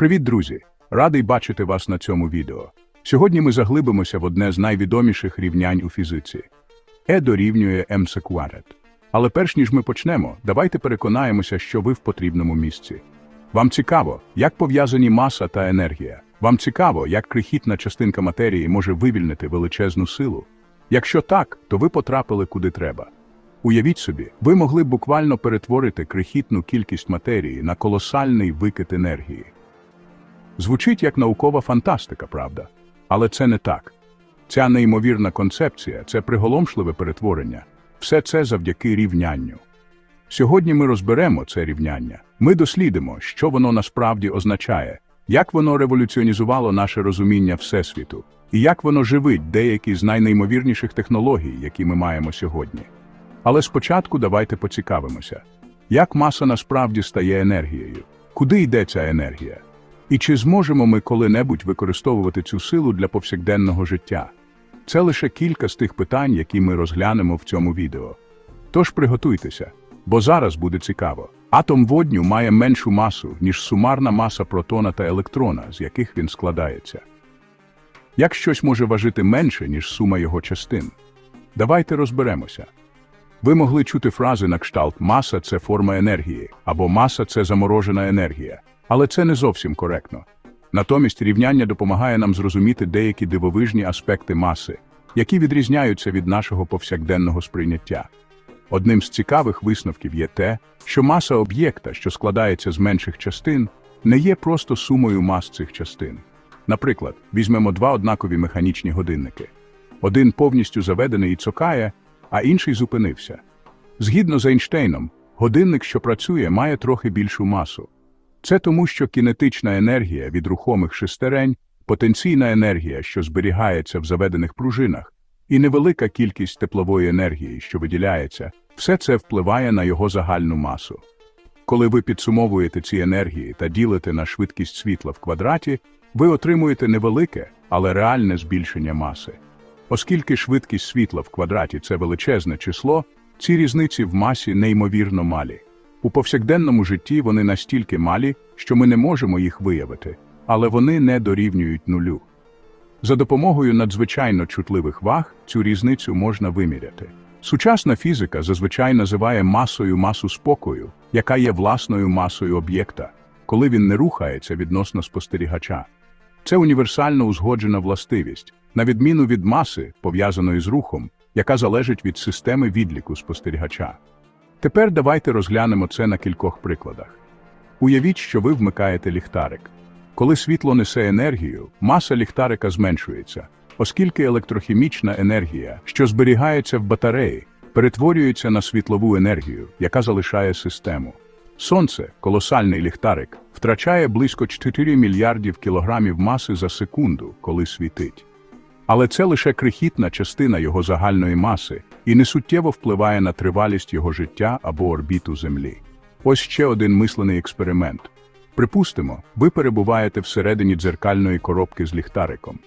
Привіт, друзі! Радий бачити вас на цьому відео. Сьогодні ми заглибимося в одне з найвідоміших рівнянь у фізиці. E дорівнює mc квадрат. Але перш ніж ми почнемо, давайте переконаємося, що ви в потрібному місці. Вам цікаво, як пов'язані маса та енергія. Вам цікаво, як крихітна частинка матерії може вивільнити величезну силу. Якщо так, то ви потрапили куди треба. Уявіть собі, ви могли буквально перетворити крихітну кількість матерії на колосальний викид енергії. Звучить як наукова фантастика, правда? Але це не так. Ця неймовірна концепція це приголомшливе перетворення. Все це завдяки рівнянню. Сьогодні ми розберемо це рівняння. Ми дослідимо, що воно насправді означає, як воно революціонізувало наше розуміння Всесвіту, і як воно живить деякі з найнеймовірніших технологій, які ми маємо сьогодні. Але спочатку давайте поцікавимося, як маса насправді стає енергією, куди йде ця енергія? І чи зможемо ми коли-небудь використовувати цю силу для повсякденного життя? Це лише кілька з тих питань, які ми розглянемо в цьому відео. Тож приготуйтеся, бо зараз буде цікаво. Атом водню має меншу масу, ніж сумарна маса протона та електрона, з яких він складається. Як щось може важити менше, ніж сума його частин? Давайте розберемося. Ви могли чути фрази на кшталт «маса – це форма енергії» або «маса – це заморожена енергія», але це не зовсім коректно. Натомість рівняння допомагає нам зрозуміти деякі дивовижні аспекти маси, які відрізняються від нашого повсякденного сприйняття. Одним з цікавих висновків є те, що маса об'єкта, що складається з менших частин, не є просто сумою мас цих частин. Наприклад, візьмемо два однакові механічні годинники. Один повністю заведений і цокає, а інший зупинився. Згідно з Ейнштейном, годинник, що працює, має трохи більшу масу. Це тому, що кінетична енергія від рухомих шестерень, потенційна енергія, що зберігається в заведених пружинах, і невелика кількість теплової енергії, що виділяється, все це впливає на його загальну масу. Коли ви підсумовуєте ці енергії та ділите на швидкість світла в квадраті, ви отримуєте невелике, але реальне збільшення маси. Оскільки швидкість світла в квадраті це величезне число, ці різниці в масі неймовірно малі. У повсякденному житті вони настільки малі, що ми не можемо їх виявити, але вони не дорівнюють нулю. За допомогою надзвичайно чутливих ваг цю різницю можна виміряти. Сучасна фізика зазвичай називає масою масу спокою, яка є власною масою об'єкта, коли він не рухається відносно спостерігача. Це універсально узгоджена властивість, на відміну від маси, пов'язаної з рухом, яка залежить від системи відліку спостерігача. Тепер давайте розглянемо це на кількох прикладах. Уявіть, що ви вмикаєте ліхтарик. Коли світло несе енергію, маса ліхтарика зменшується, оскільки електрохімічна енергія, що зберігається в батареї, перетворюється на світлову енергію, яка залишає систему. Сонце, колосальний ліхтарик, втрачає близько 4 мільярдів кілограмів маси за секунду, коли світить. Але це лише крихітна частина його загальної маси і не суттєво впливає на тривалість його життя або орбіту Землі. Ось ще один мислений експеримент. Припустимо, ви перебуваєте всередині дзеркальної коробки з ліхтариком.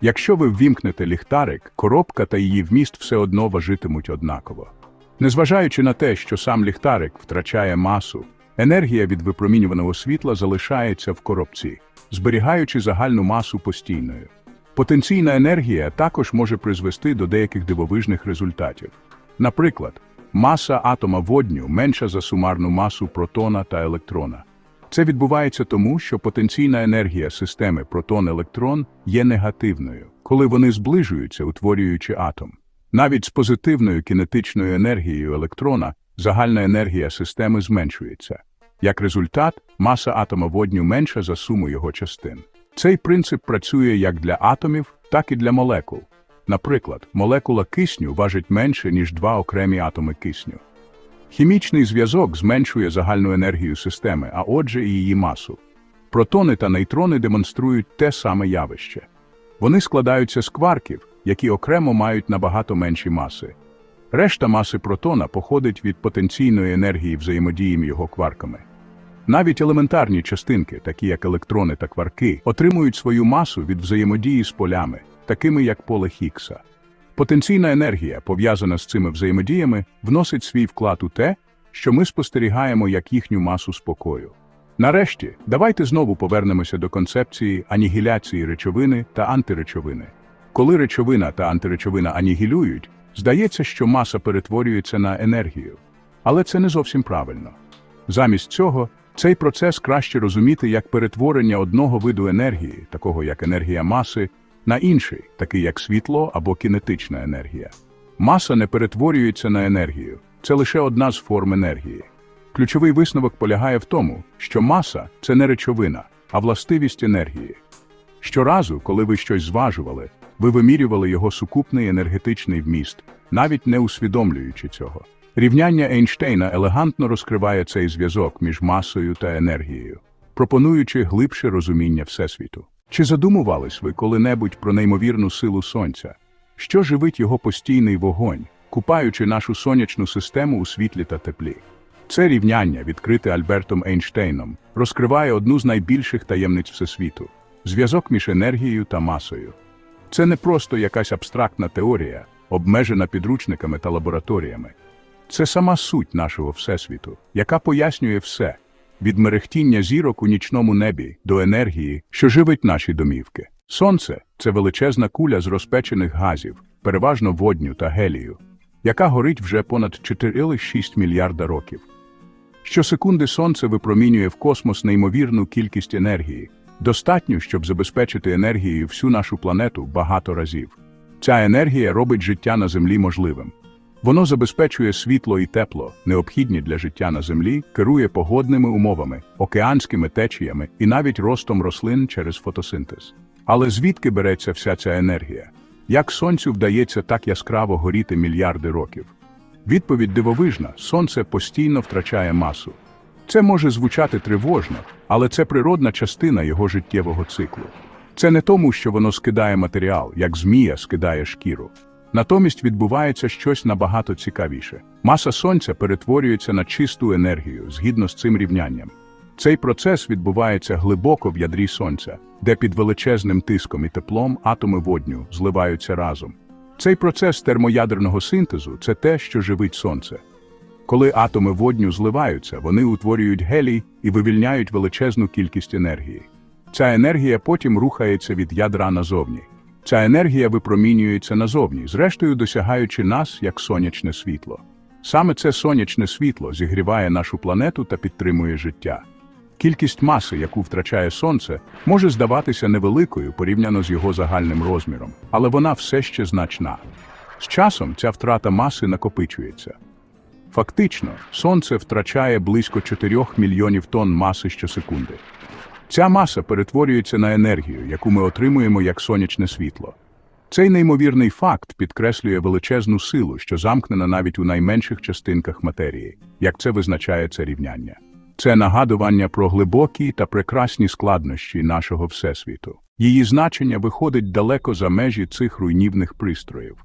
Якщо ви ввімкнете ліхтарик, коробка та її вміст все одно важитимуть однаково. Незважаючи на те, що сам ліхтарик втрачає масу, енергія від випромінюваного світла залишається в коробці, зберігаючи загальну масу постійною. Потенційна енергія також може призвести до деяких дивовижних результатів. Наприклад, маса атома водню менша за сумарну масу протона та електрона. Це відбувається тому, що потенційна енергія системи протон-електрон є негативною, коли вони зближуються, утворюючи атом. Навіть з позитивною кінетичною енергією електрона загальна енергія системи зменшується. Як результат, маса атома водню менша за суму його частин. Цей принцип працює як для атомів, так і для молекул. Наприклад, молекула кисню важить менше, ніж два окремі атоми кисню. Хімічний зв'язок зменшує загальну енергію системи, а отже і її масу. Протони та нейтрони демонструють те саме явище. Вони складаються з кварків, які окремо мають набагато менші маси. Решта маси протона походить від потенційної енергії взаємодії його кварками. Навіть елементарні частинки, такі як електрони та кварки, отримують свою масу від взаємодії з полями, такими як поле Хіггса. Потенційна енергія, пов'язана з цими взаємодіями, вносить свій вклад у те, що ми спостерігаємо як їхню масу спокою. Нарешті, давайте знову повернемося до концепції анігіляції речовини та антиречовини. Коли речовина та антиречовина анігілюють, здається, що маса перетворюється на енергію. Але це не зовсім правильно. Замість цього, цей процес краще розуміти як перетворення одного виду енергії, такого як енергія маси, на інший, такий як світло або кінетична енергія. Маса не перетворюється на енергію, це лише одна з форм енергії. Ключовий висновок полягає в тому, що маса це не речовина, а властивість енергії. Щоразу, коли ви щось зважували, ви вимірювали його сукупний енергетичний вміст, навіть не усвідомлюючи цього. Рівняння Ейнштейна елегантно розкриває цей зв'язок між масою та енергією, пропонуючи глибше розуміння Всесвіту. Чи задумувались ви коли-небудь про неймовірну силу Сонця? Що живить його постійний вогонь, купаючи нашу сонячну систему у світлі та теплі? Це рівняння, відкрите Альбертом Ейнштейном, розкриває одну з найбільших таємниць Всесвіту зв'язок між енергією та масою. Це не просто якась абстрактна теорія, обмежена підручниками та лабораторіями. Це сама суть нашого Всесвіту, яка пояснює все від мерехтіння зірок у нічному небі до енергії, що живить наші домівки. Сонце це величезна куля з розпечених газів, переважно водню та гелію, яка горить вже понад 4,6 мільярда років. Щосекунди сонце випромінює в космос неймовірну кількість енергії, достатню, щоб забезпечити енергією всю нашу планету багато разів. Ця енергія робить життя на Землі можливим. Воно забезпечує світло і тепло, необхідні для життя на Землі, керує погодними умовами, океанськими течіями і навіть ростом рослин через фотосинтез. Але звідки береться вся ця енергія? Як сонцю вдається так яскраво горіти мільярди років? Відповідь дивовижна: сонце постійно втрачає масу. Це може звучати тривожно, але це природна частина його життєвого циклу. Це не тому, що воно скидає матеріал, як змія скидає шкіру. Натомість відбувається щось набагато цікавіше. Маса сонця перетворюється на чисту енергію згідно з цим рівнянням. Цей процес відбувається глибоко в ядрі сонця, де під величезним тиском і теплом атоми водню зливаються разом. Цей процес термоядерного синтезу це те, що живить сонце. Коли атоми водню зливаються, вони утворюють гелій і вивільняють величезну кількість енергії. Ця енергія потім рухається від ядра назовні. Ця енергія випромінюється назовні, зрештою досягаючи нас як сонячне світло. Саме це сонячне світло зігріває нашу планету та підтримує життя. Кількість маси, яку втрачає сонце, може здаватися невеликою порівняно з його загальним розміром, але вона все ще значна. З часом ця втрата маси накопичується. Фактично, сонце втрачає близько 4 мільйонів тонн маси щосекунди. Ця маса перетворюється на енергію, яку ми отримуємо як сонячне світло. Цей неймовірний факт підкреслює величезну силу, що замкнена навіть у найменших частинках матерії, як це визначає це рівняння. Це нагадування про глибокі та прекрасні складнощі нашого Всесвіту. Її значення виходить далеко за межі цих руйнівних пристроїв.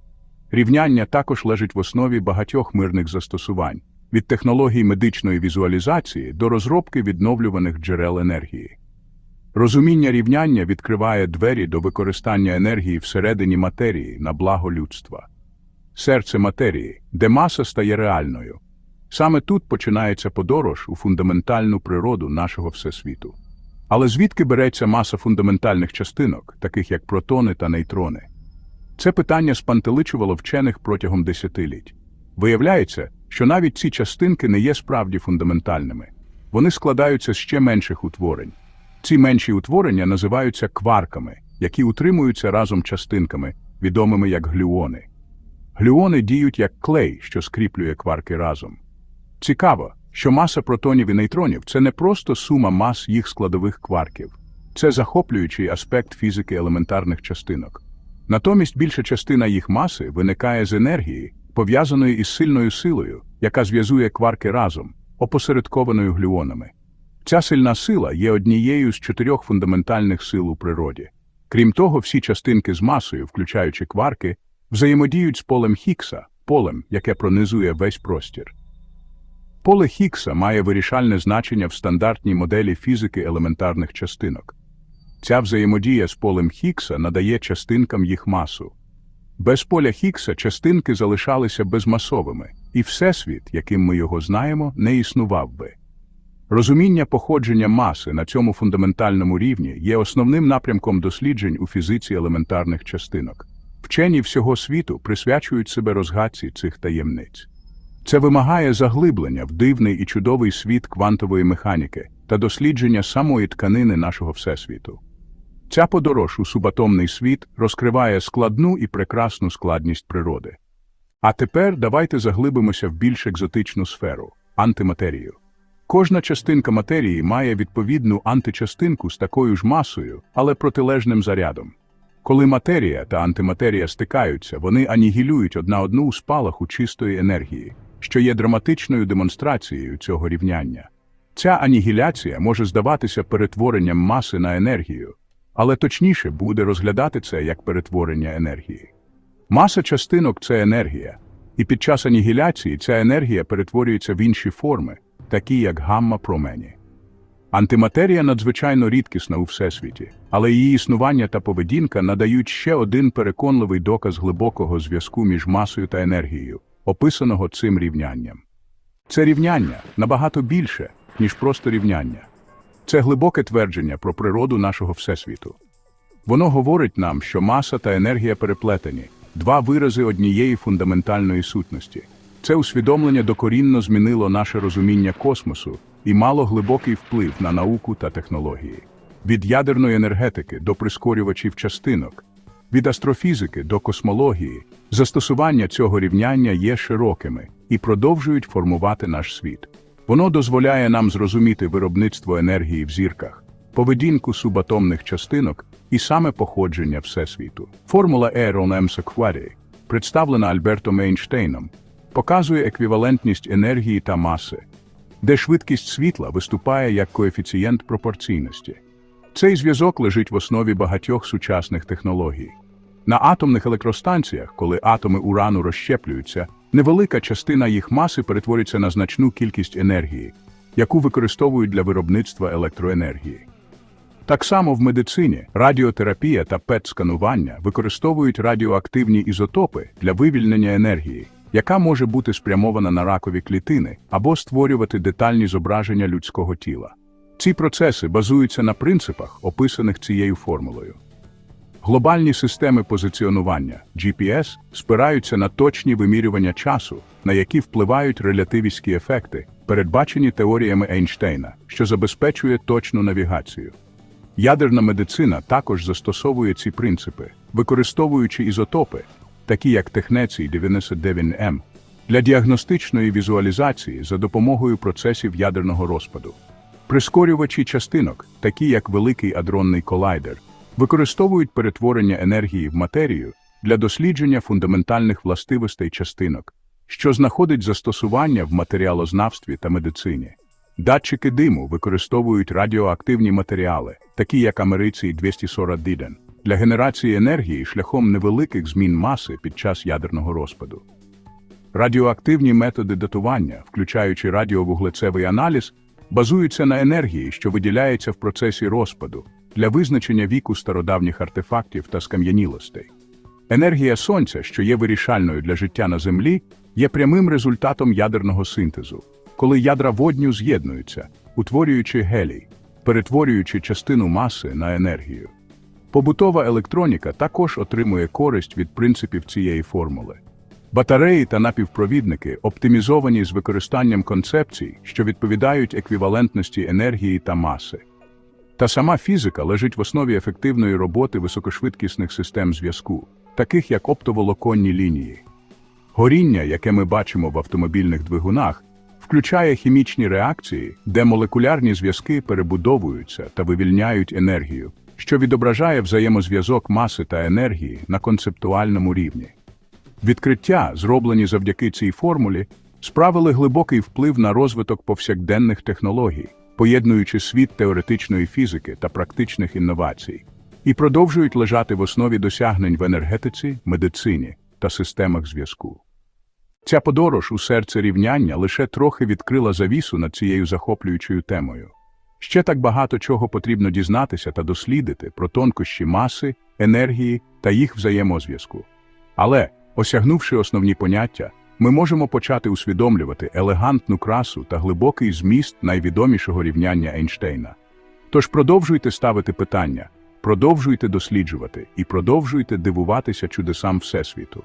Рівняння також лежить в основі багатьох мирних застосувань від технологій медичної візуалізації до розробки відновлюваних джерел енергії. Розуміння рівняння відкриває двері до використання енергії всередині матерії на благо людства. Серце матерії, де маса стає реальною. Саме тут починається подорож у фундаментальну природу нашого Всесвіту. Але звідки береться маса фундаментальних частинок, таких як протони та нейтрони? Це питання спантеличувало вчених протягом десятиліть. Виявляється, що навіть ці частинки не є справді фундаментальними. Вони складаються з ще менших утворень. Ці менші утворення називаються кварками, які утримуються разом частинками, відомими як глюони. Глюони діють як клей, що скріплює кварки разом. Цікаво, що маса протонів і нейтронів це не просто сума мас їх складових кварків, це захоплюючий аспект фізики елементарних частинок. Натомість більша частина їх маси виникає з енергії, пов'язаної із сильною силою, яка зв'язує кварки разом, опосередкованою глюонами. Ця сильна сила є однією з чотирьох фундаментальних сил у природі. Крім того, всі частинки з масою, включаючи кварки, взаємодіють з полем Хікса, полем, яке пронизує весь простір. Поле Хікса має вирішальне значення в стандартній моделі фізики елементарних частинок. Ця взаємодія з полем Хікса надає частинкам їх масу. Без поля Хікса частинки залишалися безмасовими, і Всесвіт, яким ми його знаємо, не існував би. Розуміння походження маси на цьому фундаментальному рівні є основним напрямком досліджень у фізиці елементарних частинок. Вчені всього світу присвячують себе розгадці цих таємниць. Це вимагає заглиблення в дивний і чудовий світ квантової механіки та дослідження самої тканини нашого Всесвіту. Ця подорож у субатомний світ розкриває складну і прекрасну складність природи. А тепер давайте заглибимося в більш екзотичну сферу антиматерію. Кожна частинка матерії має відповідну античастинку з такою ж масою, але протилежним зарядом. Коли матерія та антиматерія стикаються, вони анігілюють одна одну у спалаху чистої енергії, що є драматичною демонстрацією цього рівняння. Ця анігіляція може здаватися перетворенням маси на енергію, але точніше буде розглядати це як перетворення енергії. Маса частинок це енергія, і під час анігіляції ця енергія перетворюється в інші форми, такі як гамма-промені. Антиматерія надзвичайно рідкісна у всесвіті, але її існування та поведінка надають ще один переконливий доказ глибокого зв'язку між масою та енергією, описаного цим рівнянням. Це рівняння набагато більше, ніж просто рівняння. Це глибоке твердження про природу нашого Всесвіту. Воно говорить нам, що маса та енергія переплетені, два вирази однієї фундаментальної сутності. Це усвідомлення докорінно змінило наше розуміння космосу і мало глибокий вплив на науку та технології. Від ядерної енергетики до прискорювачів частинок, від астрофізики до космології, застосування цього рівняння є широкими і продовжують формувати наш світ. Воно дозволяє нам зрозуміти виробництво енергії в зірках, поведінку субатомних частинок і саме походження Всесвіту. Формула Ейрона Секварі, представлена Альбертом Ейнштейном, показує еквівалентність енергії та маси, де швидкість світла виступає як коефіцієнт пропорційності. Цей зв'язок лежить в основі багатьох сучасних технологій. На атомних електростанціях, коли атоми урану розщеплюються, невелика частина їх маси перетворюється на значну кількість енергії, яку використовують для виробництва електроенергії. Так само в медицині радіотерапія та ПЕТ-сканування використовують радіоактивні ізотопи для вивільнення енергії, яка може бути спрямована на ракові клітини або створювати детальні зображення людського тіла. Ці процеси базуються на принципах, описаних цією формулою. Глобальні системи позиціонування GPS спираються на точні вимірювання часу, на які впливають релятивістські ефекти, передбачені теоріями Ейнштейна, що забезпечує точну навігацію. Ядерна медицина також застосовує ці принципи, використовуючи ізотопи, такі як технецій 99М, для діагностичної візуалізації за допомогою процесів ядерного розпаду. Прискорювачі частинок, такі як Великий адронний колайдер, використовують перетворення енергії в матерію для дослідження фундаментальних властивостей частинок, що знаходить застосування в матеріалознавстві та медицині. Датчики диму використовують радіоактивні матеріали, такі як америцій 241, для генерації енергії шляхом невеликих змін маси під час ядерного розпаду. Радіоактивні методи датування, включаючи радіовуглецевий аналіз, базуються на енергії, що виділяється в процесі розпаду для визначення віку стародавніх артефактів та скам'янілостей. Енергія Сонця, що є вирішальною для життя на Землі, є прямим результатом ядерного синтезу, коли ядра водню з'єднуються, утворюючи гелій, перетворюючи частину маси на енергію. Побутова електроніка також отримує користь від принципів цієї формули. Батареї та напівпровідники оптимізовані з використанням концепцій, що відповідають еквівалентності енергії та маси. Та сама фізика лежить в основі ефективної роботи високошвидкісних систем зв'язку, таких як оптоволоконні лінії. Горіння, яке ми бачимо в автомобільних двигунах, включає хімічні реакції, де молекулярні зв'язки перебудовуються та вивільняють енергію, що відображає взаємозв'язок маси та енергії на концептуальному рівні. Відкриття, зроблені завдяки цій формулі, справили глибокий вплив на розвиток повсякденних технологій, поєднуючи світ теоретичної фізики та практичних інновацій, і продовжують лежати в основі досягнень в енергетиці, медицині та системах зв'язку. Ця подорож у серце рівняння лише трохи відкрила завісу над цією захоплюючою темою. Ще так багато чого потрібно дізнатися та дослідити про тонкощі маси, енергії та їх взаємозв'язку. Але, осягнувши основні поняття, ми можемо почати усвідомлювати елегантну красу та глибокий зміст найвідомішого рівняння Ейнштейна. Тож продовжуйте ставити питання, продовжуйте досліджувати і продовжуйте дивуватися чудесам Всесвіту.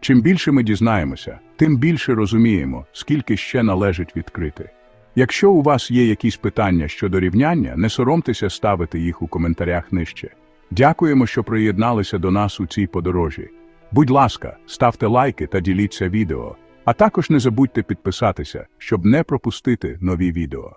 Чим більше ми дізнаємося, тим більше розуміємо, скільки ще належить відкрити. Якщо у вас є якісь питання щодо рівняння, не соромтеся ставити їх у коментарях нижче. Дякуємо, що приєдналися до нас у цій подорожі. Будь ласка, ставте лайки та діліться відео, а також не забудьте підписатися, щоб не пропустити нові відео.